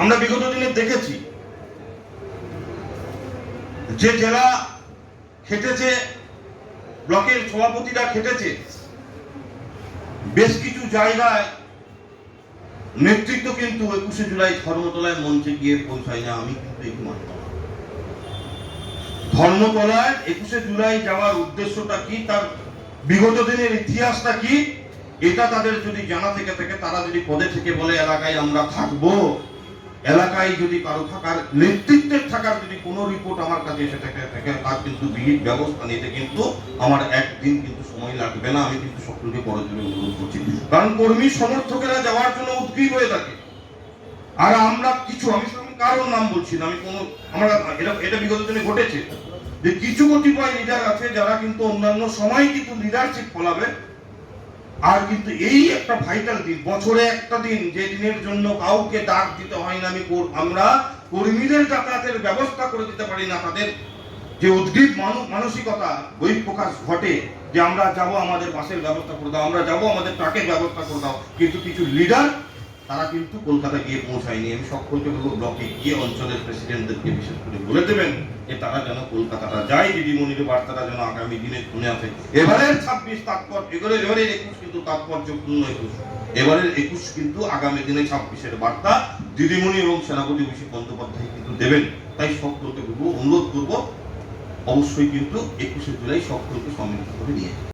আমরা বিগত দিনে দেখেছি যে জেলা খেটেছে, ব্লকের সভাপতিরা খেটেছে, বেশ কিছু জায়গায় নেতৃত্ব কিন্তু একুশে জুলাই ধর্মতলায় মঞ্চে গিয়ে পৌঁছায় না, আমি কিন্তু এই মানতাম না। ধর্মতলায় একুশে জুলাই যাওয়ার উদ্দেশ্যটা কি তার বিগত দিনের ইতিহাসটা কি এটা তাদের যদি জানা থেকে থাকে, তারা যদি পদে থেকে বলে, এলাকায় আমরা থাকব এলাকায় যদি কারও থাকার, নেতৃত্বের থাকার যদি কোনো রিপোর্ট আমার কাছে এসে থাকে থাকে, তার কিন্তু বিহিত ব্যবস্থা নিতে কিন্তু আমার একদিন কিন্তু সময় লাগবে না। আমি কিন্তু সকলকে করজোরে অনুরোধ করছি। কারণ কর্মী সমর্থকেরা যাওয়ার জন্য উদ্গ্রীব হয়ে থাকে। আর আমরা কিছু, আমি কারোর নাম বলছি না, আমি কোনো, আমরা, এটা এটা বিগত দিনে ঘটেছে। যে কিছু কতিপয় লিডার আছে যারা কিন্তু অন্যান্য সময় কিন্তু লিডারশিপ ফলাবে আর কিন্তু এই একটা ভাইটাল দিন, বছরে একটা দিন, যে দিনের জন্য কাউকে ডাক দিতে হয় না আমি আমরা কর্মীদের যাতায়াতের ব্যবস্থা করে দিতে পারি না, তাদের যে উদ্গ্রীব মানসিকতা বহিঃপ্রকাশ ঘটে, যে আমরা যাব আমাদের বাসের ব্যবস্থা করে দাও, আমরা যাব আমাদের ট্রাকের ব্যবস্থা করে দাও, কিন্তু কিছু লিডার তারা কিন্তু কলকাতা গিয়ে পৌঁছায়নি। আমি সকলকে বলব ব্লকে গিয়ে অঞ্চলের প্রেসিডেন্টদেরকে বিশেষ করে বলে দেবেন যে তারা যেন কলকাতাটা যায়। দিদিমণির বার্তাটা যেন আগামী দিনে শুনে আসে। এবারের ছাব্বিশ তাৎপর্য, এবারে এবারের একুশ কিন্তু তাৎপর্যপূর্ণ একুশ। এবারের একুশ কিন্তু আগামী দিনে ছাব্বিশের বার্তা দিদিমণি এবং সেনাপতি অভিষেক বন্দ্যোপাধ্যায় কিন্তু দেবেন। তাই সকলকে বলব, অনুরোধ করব, অবশ্যই কিন্তু একুশে জুলাই সকলকে সম্মিলিত করে নিয়ে